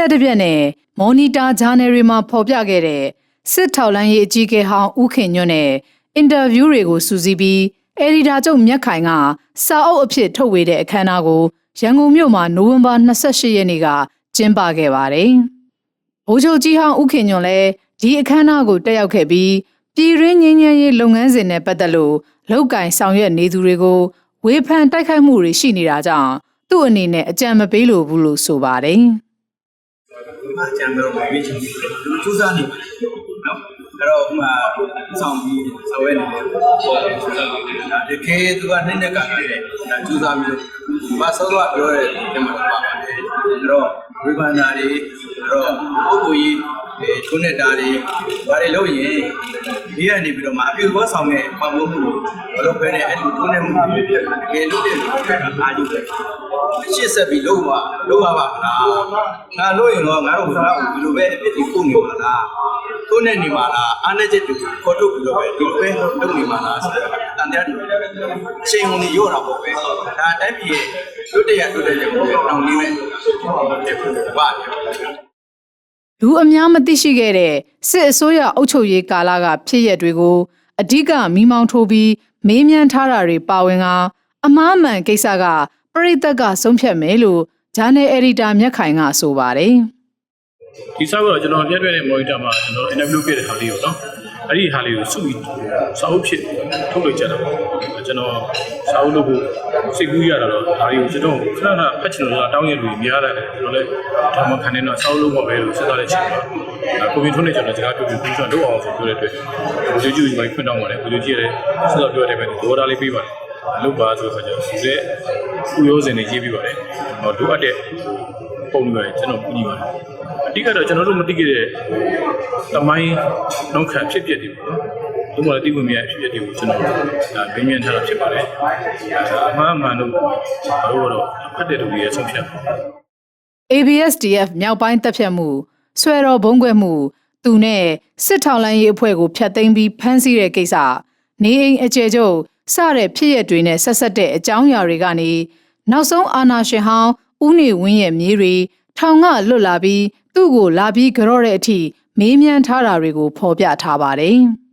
ရက်တစ်ပြက်နဲ့မော်နီတာဂျာနယ်တွေမှာဖော်ပြခဲ့တဲ့စစ်ထောက်လန်းရေးအကြီးအကဲဟောင်းဦးခင်ညွန့်နဲ့အင်တာဗျူးတွေကိုစူးစီးပြီးအယ်ဒီတာချုပ်မြက်ခိုင်ကစာအုပ်အဖြစ်ထုတ်ဝေတဲ့အခမ်းအနားကိုရန်ကုန်မြို့မှာနိုဝင်ဘာ28ရက်နေ့ကကျင်းပခဲ့ပါတယ်။ဗိုလ်ချုပ်ကြီးဟောင်းဦးခင်ညွန့်လည်းဒီအခမ်းအနားကိုတက်ရောက်ခဲ့ပြီးပြည်ရင်းငင်းငင်းရေးလုပ်ငန်းစဉ်နဲ့ပတ်သက်လို့လောက်ကင်ဆောင်ရွက်နေသူတွေကိုဝေဖန်တိုက်ခိုက်မှုတွေရှိနေတာကြောင့်သူ့အနေနဲ့အကြံမပေးလိုဘူးလို့ဆိုပါတယ်။ အကြံတော့မေးချင်တယ်သူစူးစမ်းနေတယ်နော်အဲ့တော့ဥမာဆောင်ပြီးဆောင်ရွက်နေတယ်တကယ်သူကနှစ်နှစ်ကတည်းကဒါစူးစမ်းပြီးတော့မဆောတော့ပြောတဲ့ဒီမှာပါပါတယ်အဲ့တော့ဝိပန္နာတွေအဲ့တော့ပုဂ္ဂိုလ်ကြီး အဲထုံးနေတာတွေဘာတွေလုပ်ရင်ဒီကနေပြီးတော့မှအပြုဘောဆောင်တဲ့ပတ်မိုးမှုဘယ်လိုပဲနဲ့အဲ့ဒီထုံးနေမှုတွေတကယ်လို့တဲ့လူတွေကအားကြီးတယ်ရှစ်ဆက်ပြီးလုံးပါလုံးပါပါမလားငါလို့ရင်တော့ငါတို့ကဒီလိုပဲအဖြစ်ဒီကိုနေပါလားကိုနဲ့နေပါလားအားနဲ့ချက်တူခေါ်ထုတ်ပြီးတော့ပဲဒီလိုပဲလုပ်နေပါလားဆိုတော့တန်တရားတူအချိန်ဝင်ရော့တာပေါ့ပဲဒါတိုင်းပြည်ရဲ့လွတ်တရလွတ်တဲ့ကြောင့်တောင်းနေမယ်ဖြစ်ဖို့ပါတယ် လူအများမသိရှိခဲ့တဲ့စစ်အစိုးရအုပ်ချုပ်ရေးကာလကဖြစ်ရက်တွေကိုအဓိကမိမောင်းထိုးပြီးမေးမြန်းထားတာတွေပါဝင်ကအမားမှန်ကိစ္စကပြိသက်ကဆုံးဖြတ်မယ်လို့ဂျာနယ်အယ်ဒီတာမြက်ခိုင်ကဆိုပါတယ်ဒီဆောက်ကတော့ကျွန်တော်ပြည့်ပြည့်တဲ့ monitor မှာကျွန်တော် interview ပြတဲ့ခါလေးကိုနော် အဲ့ဒီဟာလေးကိုစုပြီးစာအုပ်ဖြစ်ထုတ်လိုက်ကြတာပေါ့ကျွန်တော်စာအုပ်လုပ်ဖို့စိတ်ကူးရတာတော့ဒါတွေကိုကျွန်တော်ခဏခဏဖတ်ချင်လို့တောင်းရလူများတယ်ကျွန်တော်လည်းဒါမှခံနေတော့စာအုပ်လုပ်မှာပဲလို့စဉ်းစားတဲ့ချိန်မှာကွန်ပျူတာနဲ့ကျွန်တော်စကားပြောပြီးပြီးတော့လုပ်အောင်ဆိုပြောတဲ့အတွက်ဘိုးကြီးကြီးမိုင်းဖွင့်တော့ပါတယ်ဘိုးကြီးကြီးလည်းစဉ်းစားပြောတဲ့ပဲဒေါ်လာလေးပေးပါတယ် လုပ်ပါဆိုတော့ကျွန်တော်ဒီလေဥရောစင်နေရေးပြီးပါတယ်ဟောလိုအပ်တဲ့ပုံတွေကျွန်တော်ပြီးပါတယ်အဓိကတော့ကျွန်တော်တို့မသိခဲ့တဲ့တမိုင်းနောက်ခံဖြစ်ဖြစ်တွေပေါ့နော်။ဒီမှာတိကျမြဲဖြစ်ဖြစ်တွေကိုကျွန်တော်ဒါပြင်းပြင်းထားတာဖြစ်ပါတယ်။အမှန်အမှန်လို့ဘာလို့တော့ဖတ်တဲ့လူတွေရဲ့ဆုံးဖြတ်ပါ ABSDF မြောက်ပိုင်းတပ်ဖြတ်မှုဆွဲတော်ဘုံကွဲမှုသူနဲ့စစ်ထောင်လိုင်းရေးအဖွဲ့ကိုဖျက်သိမ်းပြီးဖမ်းဆီးတဲ့ကိစ္စနေအိမ်အကျယ်ချုပ် စတဲ့ဖြစ်ရက်တွေနဲ့ဆက်ဆက်တဲ့အကြောင်းအရာတွေကနေနောက်ဆုံးအာနာရှင်ဟောင်းဦးနေဝင်းရဲ့မြေးတွေထောင်ကလွတ်လာပြီးသူ့ကိုလာပြီးကြော့တဲ့အထိမေးမြန်းထားတာတွေကိုဖော်ပြထားပါတယ်။